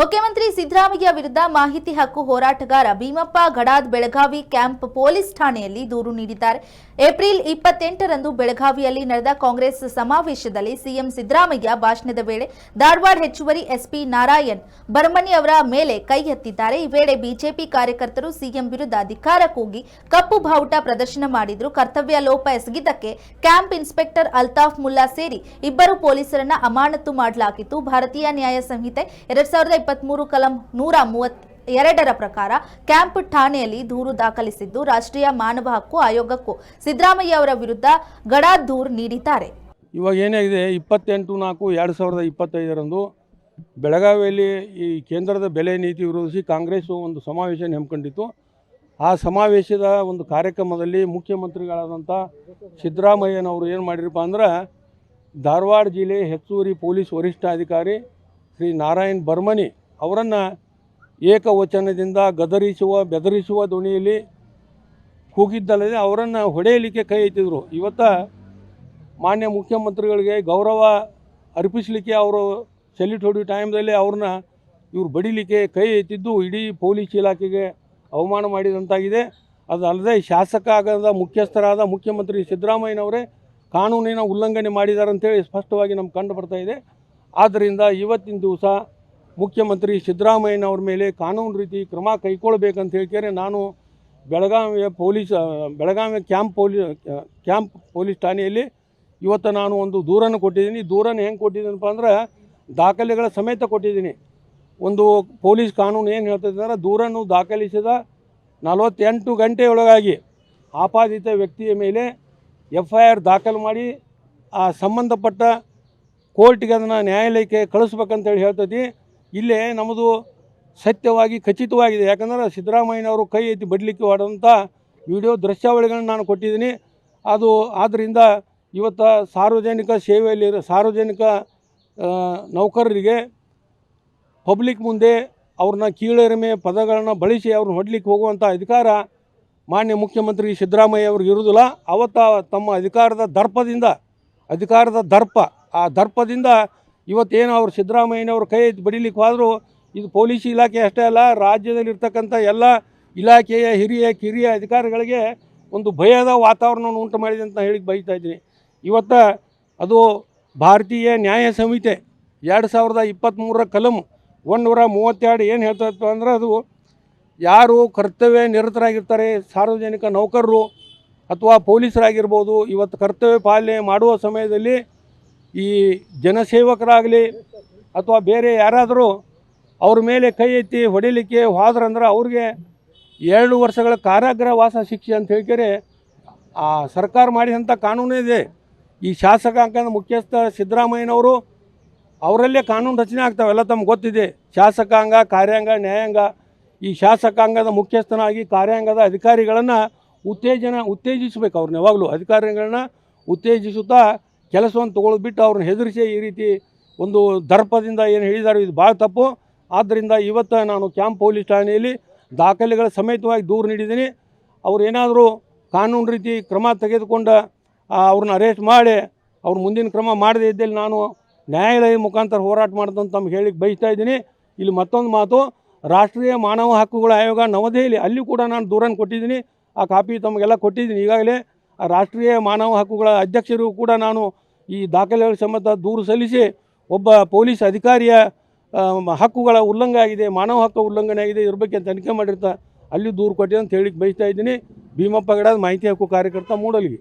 ಮುಖ್ಯಮಂತ್ರಿ ಸಿದ್ದರಾಮಯ್ಯ ವಿರುದ್ಧ ಮಾಹಿತಿ ಹಕ್ಕು ಹೋರಾಟಗಾರ ಭೀಮಪ್ಪ ಗಡಾದ್ ಬೆಳಗಾವಿ ಕ್ಯಾಂಪ್ ಪೊಲೀಸ್ ಠಾಣೆಯಲ್ಲಿ ದೂರು ನೀಡಿದ್ದಾರೆ. ಏಪ್ರಿಲ್ ಇಪ್ಪತ್ತೆಂಟರಂದು ಬೆಳಗಾವಿಯಲ್ಲಿ ನಡೆದ ಕಾಂಗ್ರೆಸ್ ಸಮಾವೇಶದಲ್ಲಿ ಸಿಎಂ ಸಿದ್ದರಾಮಯ್ಯ ಭಾಷಣದ ವೇಳೆ ಧಾರವಾಡ ಹೆಚ್ಚುವರಿ ಎಸ್ಪಿ ನಾರಾಯಣ್ ಬರ್ಮನಿ ಅವರ ಮೇಲೆ ಕೈ ಎತ್ತಿದ್ದಾರೆ. ಈ ವೇಳೆ ಬಿಜೆಪಿ ಕಾರ್ಯಕರ್ತರು ಸಿಎಂ ವಿರುದ್ಧ ಅಧಿಕಾರ ಕೂಗಿ ಕಪ್ಪು ಬಾವುಟ ಪ್ರದರ್ಶನ ಮಾಡಿದ್ರು. ಕರ್ತವ್ಯ ಲೋಪ ಎಸಗಿದ್ದಕ್ಕೆ ಕ್ಯಾಂಪ್ ಇನ್ಸ್ಪೆಕ್ಟರ್ ಅಲ್ತಾಫ್ ಮುಲ್ಲಾ ಸೇರಿ ಇಬ್ಬರು ಪೊಲೀಸರನ್ನ ಅಮಾನತು ಮಾಡಲಾಗಿತ್ತು. ಭಾರತೀಯ ನ್ಯಾಯ ಸಂಹಿತೆ ಎರಡ್ ಸಾವಿರದ ಇಪ್ಪತ್ಮೂರು, ಕಲಂ ನೂರ ಮೂವತ್ ಎರಡರ ಪ್ರಕಾರ ಕ್ಯಾಂಪ್ ಠಾಣೆಯಲ್ಲಿ ದೂರು ದಾಖಲಿಸಿದ್ದು ರಾಷ್ಟ್ರೀಯ ಮಾನವ ಹಕ್ಕು ಆಯೋಗಕ್ಕೂ ಸಿದ್ದರಾಮಯ್ಯ ಅವರ ವಿರುದ್ಧ ಗಡಾ ದೂರು ನೀಡಿದ್ದಾರೆ. ಇವಾಗ ಏನಾಗಿದೆ ಇಪ್ಪತ್ತೆಂಟು ನಾಲ್ಕು ಎರಡು ಸಾವಿರದ ಇಪ್ಪತ್ತೈದರಂದು ಬೆಳಗಾವಿಯಲ್ಲಿ ಈ ಕೇಂದ್ರದ ಬೆಲೆ ನೀತಿ ವಿರೋಧಿಸಿ ಕಾಂಗ್ರೆಸ್ ಒಂದು ಸಮಾವೇಶ ನೇಮ್ಕೊಂಡಿತ್ತು ಆ ಸಮಾವೇಶದ ಒಂದು ಕಾರ್ಯಕ್ರಮದಲ್ಲಿ ಮುಖ್ಯಮಂತ್ರಿಗಳಾದಂಥ ಸಿದ್ದರಾಮಯ್ಯನವರು ಏನು ಮಾಡಿರಪ್ಪ ಅಂದ್ರೆ, ಧಾರವಾಡ ಜಿಲ್ಲೆ ಹೆಚ್ಚುವರಿ ಪೊಲೀಸ್ ವರಿಷ್ಠಾಧಿಕಾರಿ ಶ್ರೀ ನಾರಾಯಣ್ ಬರ್ಮನಿ ಅವರನ್ನು ಏಕವಚನದಿಂದ ಗದರಿಸುವ, ಬೆದರಿಸುವ ಧ್ವನಿಯಲ್ಲಿ ಕೂಗಿದ್ದಲ್ಲದೆ ಅವರನ್ನು ಹೊಡೆಯಲಿಕ್ಕೆ ಕೈ ಎತ್ತಿದ್ರು. ಇವತ್ತ ಮಾನ್ಯ ಮುಖ್ಯಮಂತ್ರಿಗಳಿಗೆ ಗೌರವ ಅರ್ಪಿಸಲಿಕ್ಕೆ ಅವರು ಸೆಲ್ಯೂಟ್ ಹೊಡಿ ಟೈಮ್ದಲ್ಲಿ ಅವ್ರನ್ನ ಇವ್ರು ಬಡಿಲಿಕ್ಕೆ ಕೈ ಎತ್ತಿದ್ದು ಇಡೀ ಪೊಲೀಸ್ ಇಲಾಖೆಗೆ ಅವಮಾನ ಮಾಡಿದಂತಾಗಿದೆ. ಅದಲ್ಲದೆ ಶಾಸಕ ಆಗದ ಮುಖ್ಯಸ್ಥರಾದ ಮುಖ್ಯಮಂತ್ರಿ ಸಿದ್ದರಾಮಯ್ಯನವರೇ ಕಾನೂನಿನ ಉಲ್ಲಂಘನೆ ಮಾಡಿದ್ದಾರೆ ಸ್ಪಷ್ಟವಾಗಿ ನಮ್ಗೆ ಕಂಡು ಬರ್ತಾ ಇದೆ. ಆದ್ದರಿಂದ ಇವತ್ತಿನ ದಿವಸ ಮುಖ್ಯಮಂತ್ರಿ ಸಿದ್ದರಾಮಯ್ಯನವ್ರ ಮೇಲೆ ಕಾನೂನು ರೀತಿ ಕ್ರಮ ಕೈಗೊಳ್ಬೇಕಂತ ಹೇಳ್ತಾರೆ ನಾನು ಬೆಳಗಾವಿಯ ಪೊಲೀಸ್ ಬೆಳಗಾವಿಯ ಕ್ಯಾಂಪ್ ಪೊಲೀಸ್ ಕ್ಯಾಂಪ್ ಪೊಲೀಸ್ ಠಾಣೆಯಲ್ಲಿ ಇವತ್ತು ನಾನು ಒಂದು ದೂರನ್ನು ಕೊಟ್ಟಿದ್ದೀನಿ. ದೂರನ್ನು ಹೆಂಗೆ ಕೊಟ್ಟಿದ್ದೀನಪ್ಪ ಅಂದ್ರೆ ದಾಖಲೆಗಳ ಸಮೇತ ಕೊಟ್ಟಿದ್ದೀನಿ. ಒಂದು ಪೊಲೀಸ್ ಕಾನೂನು ಏನು ಹೇಳ್ತದೆ ಅಂದರೆ ದೂರನ್ನು ದಾಖಲಿಸಿದ ನಲವತ್ತೆಂಟು ಗಂಟೆಯೊಳಗಾಗಿ ಆಪಾದಿತ ವ್ಯಕ್ತಿಯ ಮೇಲೆ ಎಫ್ ಐ ಆರ್ ದಾಖಲು ಮಾಡಿ, ಆ ಸಂಬಂಧಪಟ್ಟ ಕೋರ್ಟಿಗೆ ಅದನ್ನು ನ್ಯಾಯಾಲಯಕ್ಕೆ ಕಳಿಸ್ಬೇಕಂತೇಳಿ ಹೇಳ್ತೈತಿ. ಇಲ್ಲೇ ನಮ್ಮದು ಸತ್ಯವಾಗಿ ಖಚಿತವಾಗಿದೆ. ಯಾಕಂದ್ರೆ ಸಿದ್ದರಾಮಯ್ಯನವರು ಕೈ ಎತ್ತಿ ಬಡಲಿಕ್ಕೆ ಹೊಡೆದಂಥ ವಿಡಿಯೋ ದೃಶ್ಯಾವಳಿಗಳನ್ನು ನಾನು ಕೊಟ್ಟಿದ್ದೀನಿ. ಅದು ಆದ್ದರಿಂದ ಇವತ್ತು ಸಾರ್ವಜನಿಕ ಸೇವೆಯಲ್ಲಿ ಸಾರ್ವಜನಿಕ ನೌಕರರಿಗೆ ಪಬ್ಲಿಕ್ ಮುಂದೆ ಅವ್ರನ್ನ ಕೀಳರಿಮೆ ಪದಗಳನ್ನು ಬಳಸಿ ಅವ್ರನ್ನ ಹೊಡ್ಲಿಕ್ಕೆ ಹೋಗುವಂಥ ಅಧಿಕಾರ ಮಾನ್ಯ ಮುಖ್ಯಮಂತ್ರಿ ಸಿದ್ದರಾಮಯ್ಯ ಅವ್ರಿಗೆ ಇರುವುದಿಲ್ಲ. ಅವತ್ತ ತಮ್ಮ ಅಧಿಕಾರದ ದರ್ಪದಿಂದ, ಅಧಿಕಾರದ ದರ್ಪ, ಆ ದರ್ಪದಿಂದ ಇವತ್ತೇನು ಅವರು ಸಿದ್ದರಾಮಯ್ಯನವ್ರ ಕೈ ಬಡಿಲಿಕ್ಕೆ ಹೋದರೂ, ಇದು ಪೊಲೀಸ್ ಇಲಾಖೆ ಅಷ್ಟೇ ಅಲ್ಲ, ರಾಜ್ಯದಲ್ಲಿರ್ತಕ್ಕಂಥ ಎಲ್ಲ ಇಲಾಖೆಯ ಹಿರಿಯ, ಕಿರಿಯ ಅಧಿಕಾರಿಗಳಿಗೆ ಒಂದು ಭಯದ ವಾತಾವರಣವನ್ನು ಉಂಟು ಮಾಡಿದೆ ಅಂತ ಹೇಳಿ ಬೈತಾ ಇದ್ದೀನಿ. ಇವತ್ತು ಅದು ಭಾರತೀಯ ನ್ಯಾಯ ಸಂಹಿತೆ ಎರಡು ಸಾವಿರದ ಇಪ್ಪತ್ತ್ಮೂರರ ಕಲಂ ಒಂದೂರ ಮೂವತ್ತೆರಡು ಏನು ಹೇಳ್ತೈತೆ ಅಂದ್ರೆ ಅದು ಯಾರು ಕರ್ತವ್ಯ ನಿರತರಾಗಿರ್ತಾರೆ, ಸಾರ್ವಜನಿಕ ನೌಕರರು ಅಥವಾ ಪೊಲೀಸರಾಗಿರ್ಬೋದು, ಇವತ್ತು ಕರ್ತವ್ಯ ಪಾಲನೆ ಮಾಡುವ ಸಮಯದಲ್ಲಿ ಈ ಜನಸೇವಕರಾಗಲಿ ಅಥವಾ ಬೇರೆ ಯಾರಾದರೂ ಅವ್ರ ಮೇಲೆ ಕೈ ಎತ್ತಿ ಹೊಡಿಲಿಕ್ಕೆ ಹೋದ್ರಂದ್ರೆ ಅವ್ರಿಗೆ ಎರಡು ವರ್ಷಗಳ ಕಾರಾಗೃಹ ವಾಸ ಶಿಕ್ಷೆ ಅಂತ ಹೇಳ್ಕೇರಿ ಆ ಸರ್ಕಾರ ಮಾಡಿದಂಥ ಕಾನೂನು ಇದೆ. ಈ ಶಾಸಕಾಂಗದ ಮುಖ್ಯಸ್ಥ ಸಿದ್ದರಾಮಯ್ಯನವರು ಅವರಲ್ಲೇ ಕಾನೂನು ರಚನೆ ಆಗ್ತಾವೆ, ಎಲ್ಲ ತಮ್ಗೆ ಗೊತ್ತಿದೆ. ಶಾಸಕಾಂಗ, ಕಾರ್ಯಾಂಗ, ನ್ಯಾಯಾಂಗ, ಈ ಶಾಸಕಾಂಗದ ಮುಖ್ಯಸ್ಥನಾಗಿ ಕಾರ್ಯಾಂಗದ ಅಧಿಕಾರಿಗಳನ್ನು ಉತ್ತೇಜನ, ಉತ್ತೇಜಿಸಬೇಕು ಅವ್ರನ್ನ ಯಾವಾಗಲೂ. ಅಧಿಕಾರಿಗಳನ್ನ ಉತ್ತೇಜಿಸುತ್ತಾ ಕೆಲಸವನ್ನು ತಗೊಳ್ಳೋದು ಬಿಟ್ಟು ಅವ್ರನ್ನ ಹೆದರಿಸಿ ಈ ರೀತಿ ಒಂದು ದರ್ಪದಿಂದ ಏನು ಹೇಳಿದ್ದಾರೆ ಇದು ಭಾಳ ತಪ್ಪು. ಆದ್ದರಿಂದ ಇವತ್ತು ನಾನು ಕ್ಯಾಂಪ್ ಪೊಲೀಸ್ ಠಾಣೆಯಲ್ಲಿ ದಾಖಲೆಗಳ ಸಮೇತವಾಗಿ ದೂರು ನೀಡಿದ್ದೀನಿ. ಅವ್ರು ಏನಾದರೂ ಕಾನೂನು ರೀತಿ ಕ್ರಮ ತೆಗೆದುಕೊಂಡು ಅವ್ರನ್ನ ಅರೆಸ್ಟ್ ಮಾಡಿ, ಅವ್ರ ಮುಂದಿನ ಕ್ರಮ ಮಾಡದೇ ಇದ್ದಲ್ಲಿ ನಾನು ನ್ಯಾಯಾಲಯ ಮುಖಾಂತರ ಹೋರಾಟ ಮಾಡಿದಂತ ತಮ್ಗೆ ಹೇಳಿಕ್ಕೆ ಬಯಸ್ತಾ ಇದ್ದೀನಿ. ಇಲ್ಲಿ ಮತ್ತೊಂದು ಮಾತು, ರಾಷ್ಟ್ರೀಯ ಮಾನವ ಹಕ್ಕುಗಳ ಆಯೋಗ ನವದೆಹಲಿ, ಅಲ್ಲಿ ಕೂಡ ನಾನು ದೂರನ್ನು ಕೊಟ್ಟಿದ್ದೀನಿ. ಆ ಕಾಪಿ ತಮಗೆಲ್ಲ ಕೊಟ್ಟಿದ್ದೀನಿ. ಈಗಾಗಲೇ ರಾಷ್ಟ್ರೀಯ ಮಾನವ ಹಕ್ಕುಗಳ ಅಧ್ಯಕ್ಷರು ಕೂಡ ನಾನು ಈ ದಾಖಲೆಗಳ ಸಂಬಂಧ ದೂರು ಸಲ್ಲಿಸಿ ಒಬ್ಬ ಪೊಲೀಸ್ ಅಧಿಕಾರಿಯ ಹಕ್ಕುಗಳ ಉಲ್ಲಂಘನೆ ಆಗಿದೆ, ಮಾನವ ಹಕ್ಕು ಉಲ್ಲಂಘನೆ ಆಗಿದೆ ಇದ್ರ ಬಗ್ಗೆ ತನಿಖೆ ಮಾಡಿರ್ತಾ ಅಲ್ಲಿ ದೂರು ಕೊಟ್ಟಿದೆ ಅಂತ ಹೇಳಿಕ್ಕೆ ಬಯಸ್ತಾ ಇದ್ದೀನಿ. ಭೀಮಪ್ಪ ಗಡದ ಮಾಹಿತಿ ಹಕ್ಕು ಕಾರ್ಯಕರ್ತ ಮೂಡಲ್ಗಿ.